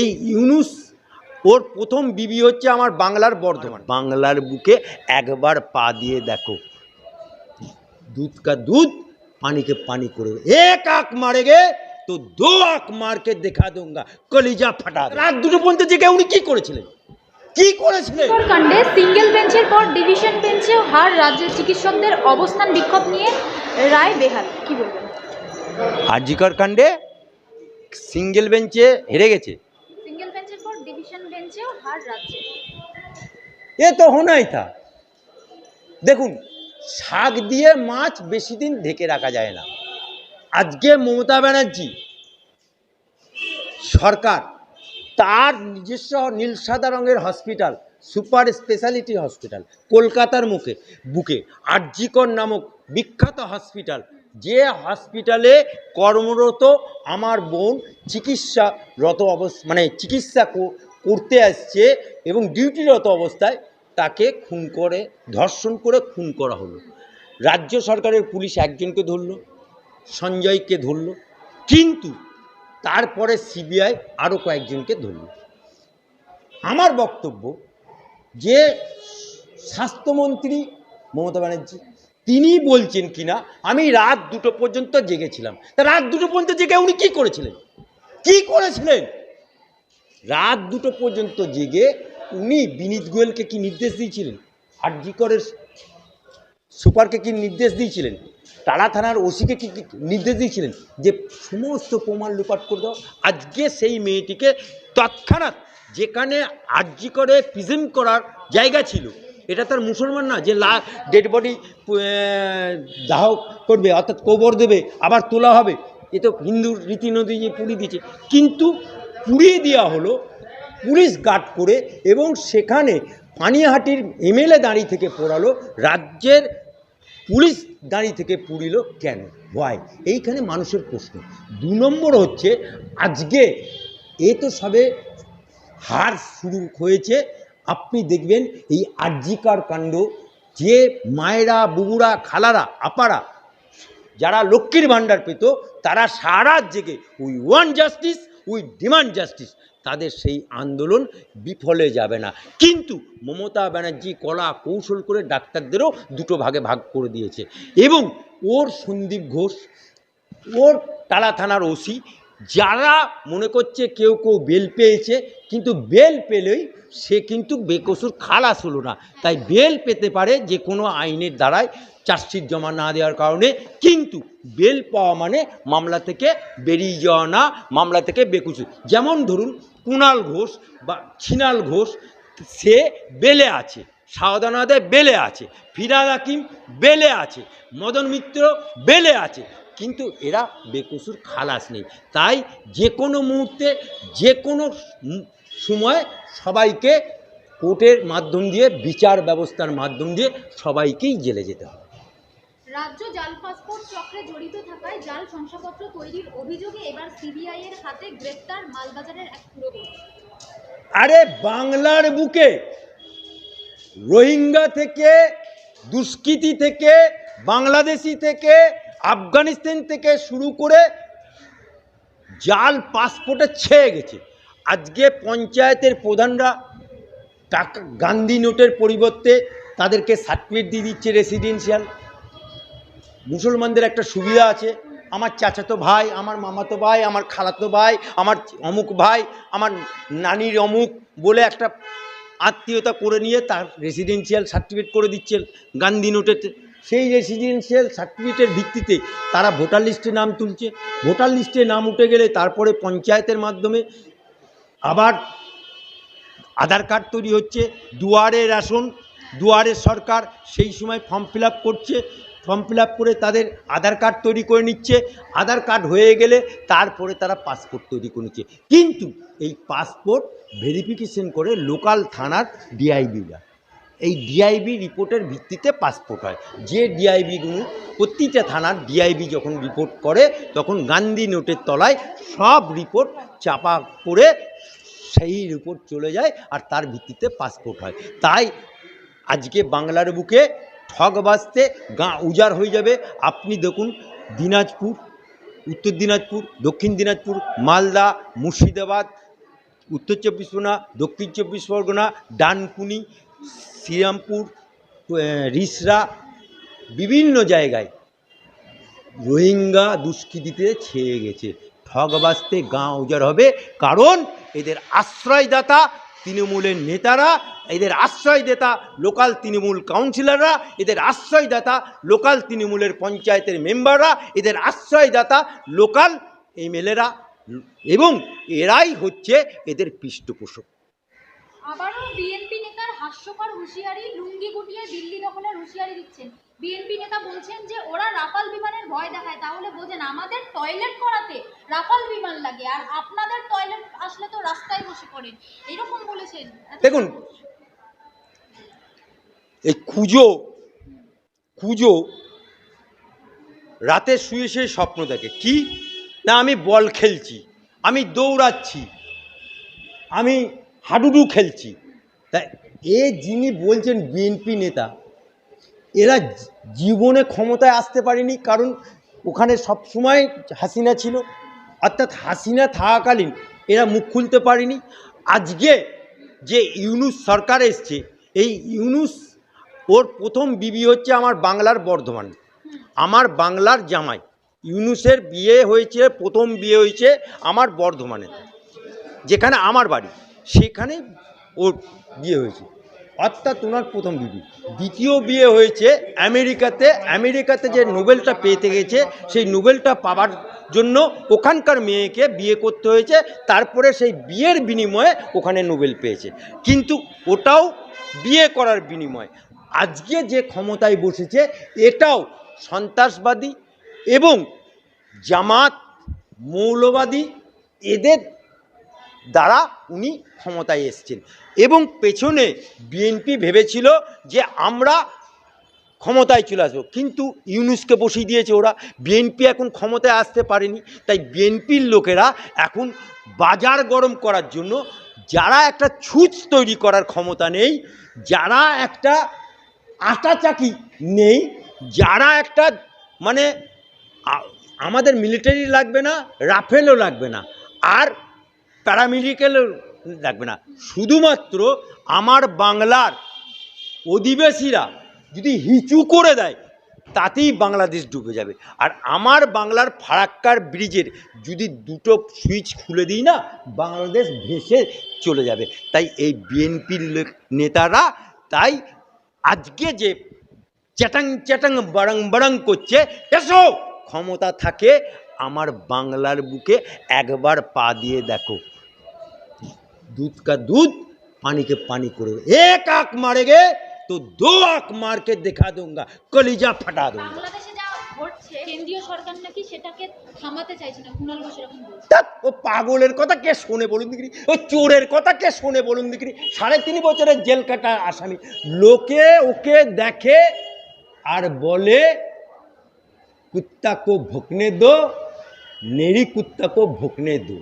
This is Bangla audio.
এই ইউনুস ওর প্রথম বিবি হচ্ছে আমার বাংলার বর্ধমান। বাংলার বুকে একবার পা দিয়ে দেখো। দুধ কা দুধ পানিকে পানি করে। এক আঁক মারে গে তো দু আঁক মারকে দেখা দোঙ্গা। কলিজা ফাটা রাত দুটো পর্যন্ত জেগে উনি কি করেছিলেন? কি করেছিলেন? কাণ্ডে সিঙ্গেল বেঞ্চের পর ডিভিশন বেঞ্চে হার রাজ্যের চিকিৎসকদের অবস্থান বিক্ষোভ নিয়ে রায় বেহাল। কি বলবেন? আরজিকর কাণ্ডে সিঙ্গেল বেঞ্চে হেরে গেছে। এ তো হোনাই থা। দেখুন, শাক দিয়ে মাছ বেশি দিন ঢেকে রাখা যায় না। আজকে মমতা ব্যানার্জি সরকার, তার নিজস্ব নীল সাদা রঙের হসপিটাল, সুপার স্পেশালিটি হসপিটাল, কলকাতার মুখে, বুকে আরজিকর নামক বিখ্যাত হসপিটাল, যে হসপিটালে কর্মরত আমার বোন চিকিৎসারত অবস্থা মানে চিকিৎসা করতে আসছে এবং ডিউটিরত অবস্থায় তাকে খুন করে, ধর্ষণ করে খুন করা হলো। রাজ্য সরকারের পুলিশ একজনকে ধরল, সঞ্জয়কে ধরলো, কিন্তু তারপরে সিবিআই আরও কয়েকজনকে ধরল। আমার বক্তব্য যে স্বাস্থ্যমন্ত্রী মমতা ব্যানার্জি, তিনি বলছেন কিনা, আমি রাত দুটো পর্যন্ত জেগেছিলাম। তা রাত দুটো পর্যন্ত জেগে উনি কি করেছিলেন? কি করেছিলেন? রাত দুটো পর্যন্ত জেগে উনি বিনীত গোয়েলকে কি নির্দেশ দিয়েছিলেন? আর জি করের সুপারকে কি নির্দেশ দিয়েছিলেন? তারা থানার ওসিকে কি নির্দেশ দিয়েছিলেন? যে সমস্ত প্রমাণ লুপাট করে দাও। আজকে সেই মেয়েটিকে তৎক্ষণাৎ যেখানে আর্জি করে প্রিজেম করার জায়গা ছিল, এটা তার মুসলমান না, যে লা, ডেড বডি দাহ করবে, অর্থাৎ কবর দেবে, আবার তোলা হবে, এ তো হিন্দুর রীতিনদী যে পুড়িয়ে দিয়েছে। কিন্তু পুড়িয়ে দেওয়া হলো, পুলিশ গার্ড করে এবং সেখানে পানিহাটির এমএলএ দাঁড়িয়ে থেকে পড়ালো, রাজ্যের পুলিশ দাঁড়িয়ে থেকে পুড়িল কেন? ভয় এইখানে মানুষের প্রশ্ন। দু নম্বর হচ্ছে, আজকে এ তো সবে হার শুরু হয়েছে। আপনি দেখবেন এই আর্জিকার কাণ্ড, যে মায়েরা, বুবুরা, খালারা, আপারা, যারা লক্ষ্মীর ভাণ্ডার পেত, তারা সারা জেগে we want justice we demand justice, তাদের সেই আন্দোলন বিফলে যাবে না। কিন্তু মমতা ব্যানার্জি কলা কৌশল করে ডাক্তারদেরও দুটো ভাগে ভাগ করে দিয়েছে। এবং ওর সন্দীপ ঘোষ, ওর টালা থানার ওসি, যারা মনে করছে কেউ কেউ বেল পেয়েছে, কিন্তু বেল পেলেই সে কিন্তু বেকসুর খালাস হলো না। তাই বেল পেতে পারে যে কোনো আইনের দ্বারাই চার্জশিট জমা না দেওয়ার কারণে। কিন্তু বেল পাওয়া মানে মামলা থেকে বেরিয়ে যাওয়া না, মামলা থেকে বেকসুর যেমন ধরুন কুণাল ঘোষ বা ছিনাল ঘোষ, সে বেলে আছে সাবধানতে বেলে আছে, ফিরাদ হাকিম বেলে আছে, মদন মিত্র বেলে আছে। কিন্তু এরা বেকসুর খালাস নেই। তাই যে কোনো মুহূর্তে যে কোনো সময় সবাইকে কোর্টের মাধ্যম দিয়ে বিচার ব্যবস্থার মাধ্যম দিয়ে সবাইকেই জেলে যেতে হবে। রাজ্য জাল পাসপোর্ট চক্রে জড়িত থাকায় জাল শংসাপত্র তৈরির অভিযোগে এবার সিবিআই এর হাতে গ্রেপ্তার মালবাজারের এক পুরোহিত। আরে বাংলার বুকে রোহিঙ্গা থেকে দুষ্কৃতি থেকে বাংলাদেশি থেকে আফগানিস্তান থেকে শুরু করে জাল পাসপোর্টে ছেয়ে গেছে। আজকে পঞ্চায়েতের প্রধানরা টাকা, গান্ধী নোটের পরিবর্তে তাদেরকে সার্টিফিকেট দিয়ে দিচ্ছে রেসিডেন্সিয়াল মুসলমানদের একটা সুবিধা আছে, আমার চাচাতো ভাই, আমার মামাতো ভাই, আমার খালাতো ভাই, আমার অমুক ভাই, আমার নানির অমুক বলে একটা আত্মীয়তা করে নিয়ে তার রেসিডেন্সিয়াল সার্টিফিকেট করে দিচ্ছে গান্ধী নোটেতে সেই রেসিডেন্সিয়াল সার্টিফিকেটের ভিত্তিতে তারা ভোটার লিস্টে নাম তুলছে। ভোটার লিস্টে নাম উঠে গেলে তারপরে পঞ্চায়েতের মাধ্যমে আবার আধার কার্ড তৈরি হচ্ছে, দুয়ারে রেশন, দুয়ারে সরকার সেই সময় ফর্ম ফিল করছে। ফর্ম ফিল করে তাদের আধার কার্ড তৈরি করে নিচ্ছে। আধার কার্ড হয়ে গেলে তারপরে তারা পাসপোর্ট তৈরি করে নিচ্ছে। কিন্তু এই পাসপোর্ট ভেরিফিকেশন করে লোকাল থানার ডিআইবিরা এই ডিআইবি রিপোর্টের ভিত্তিতে পাসপোর্ট হয়। যে ডিআইবিগুলো প্রতিটা থানার ডিআইবি যখন রিপোর্ট করে, তখন গান্ধী নোটের তলায় সব রিপোর্ট চাপা করে সেই রিপোর্ট চলে যায় আর তার ভিত্তিতে পাসপোর্ট হয়। তাই আজকে বাংলার বুকে ঠগ বাজতে গা উজাড় হয়ে যাবে। আপনি দেখুন দিনাজপুর, উত্তর দিনাজপুর, দক্ষিণ দিনাজপুর, মালদা, মুর্শিদাবাদ, উত্তর চব্বিশ পরগনা, দক্ষিণ চব্বিশ পরগনা, ডানকুনি শ্রীরামপুর রিসরা, বিভিন্ন জায়গায় রোহিঙ্গা দুষ্কৃতিতে ছেয়ে গেছে। ঠগবাস্তে গাঁ উজাড় হবে কারণ এদের আশ্রয়দাতা তৃণমূলের নেতারা, এদের আশ্রয়দাতা লোকাল তৃণমূল কাউন্সিলররা, এদের আশ্রয়দাতা লোকাল তৃণমূলের পঞ্চায়েতের মেম্বাররা, এদের আশ্রয়দাতা লোকাল এমএলএরা এবং এরাই হচ্ছে এদের পৃষ্ঠপোষক। আবারও বিএনপি হাস্যকর হুঁশিয়ারি লুঙ্গি গুটিয়ে দিল্লি দখলের হুঁশিয়ারি দিচ্ছেন। বিএনপি নেতা বলছেন যে, ওরা রাফাল বিমানের ভয় দেখায়, তাহলে বোঝেন আমাদের টয়লেট করাতে রাফাল বিমান লাগে, আর আপনাদের টয়লেট আসলে তো রাস্তায় বসে পড়েন। এরকম বলেছেন। দেখুন, এই কুজো কুজো রাতে শুয়ে শুয়ে স্বপ্ন দেখে। কি? না, আমি বল খেলছি, আমি দৌড়াচ্ছি, আমি হাডুডু খেলছি। তাই এ যিনি বলছেন বিএনপি নেতা, এরা জীবনে ক্ষমতায় আসতে পারেনি কারণ ওখানে সব সময় হাসিনা ছিল। অর্থাৎ হাসিনা থাকাকালীন এরা মুখ খুলতে পারেনি। আজকে যে ইউনুস সরকার এসছে, এই ইউনুস, ওর প্রথম বিবি হচ্ছে আমার বাংলার বর্ধমান। আমার বাংলার জামাই। ইউনুসের বিয়ে হয়েছে, প্রথম বিয়ে হয়েছে আমার বর্ধমানে। যেখানে আমার বাড়ি, সেখানে ওর বিয়ে হয়েছে। অর্থাৎ ওনার প্রথম বিবি। দ্বিতীয় বিয়ে হয়েছে আমেরিকাতে। আমেরিকাতে যে নোবেলটা পেতে গেছে, সেই নোবেলটা পাওয়ার জন্য ওখানকার মেয়েকে বিয়ে করতে হয়েছে। তারপরে সেই বিয়ের বিনিময়ে ওখানে নোবেল পেয়েছে। কিন্তু ওটাও বিয়ে করার বিনিময়। আজকে যে ক্ষমতায় বসেছে, এটাও সন্ত্রাসবাদী এবং জামাত, মৌলবাদী, এদের দ্বারা উনি ক্ষমতায় এসছেন। এবং পেছনে বিএনপি ভেবেছিল যে আমরা ক্ষমতায় চলে আসব। কিন্তু ইউনুসকে বসিয়ে দিয়েছে ওরা। বিএনপি এখন ক্ষমতায় আসতে পারেনি। তাই বিএনপির লোকেরা এখন বাজার গরম করার জন্য যারা একটা ছুঁচ তৈরি করার ক্ষমতা নেই, যারা একটা আটা চাকি নেই, যারা একটা মানে আমাদের মিলিটারি লাগবে না, রাফেলও লাগবে না। আর প্যারামেডিক্যালও লাগবে না। শুধুমাত্র আমার বাংলার অধিবাসীরা যদি হিচু করে দেয়, তাতেই বাংলাদেশ ডুবে যাবে। আর আমার বাংলার ফারাক্কার ব্রিজের যদি দুটো সুইচ খুলে দিই না, বাংলাদেশ ভেসে চলে যাবে। তাই এই বিএনপির নেতারা তাই আজকে যে চ্যাটাং চ্যাটাং বাড়াং বাড়াং করছে, এসো! ক্ষমতা থাকে আমার বাংলার বুকে একবার পা দিয়ে দেখো। दूध का दूध पानी के पानी करो एक आंख मारेंगे तो दो आंख मार के दिखा दूंगा कलीजा फटा दूंगा বাংলাদেশে যা ঘটছে কেন্দ্রীয় সরকার নাকি সেটাকে থামাতে চাইছে না কুণাল ঘোষ এরকম বলছে ধ্যাৎ, ও পাগলের কথা কে শোনে বলুন দিকিনি ও চোরের কথা কে শোনে বলুন দিকিনি সাড়ে তিন বছরের জেল কাটা আসামি লোকে ওকে দেখে আর বলে কুত্তা কো ভুকনে দো নেড়ি কুত্তা কো ভুকনে দো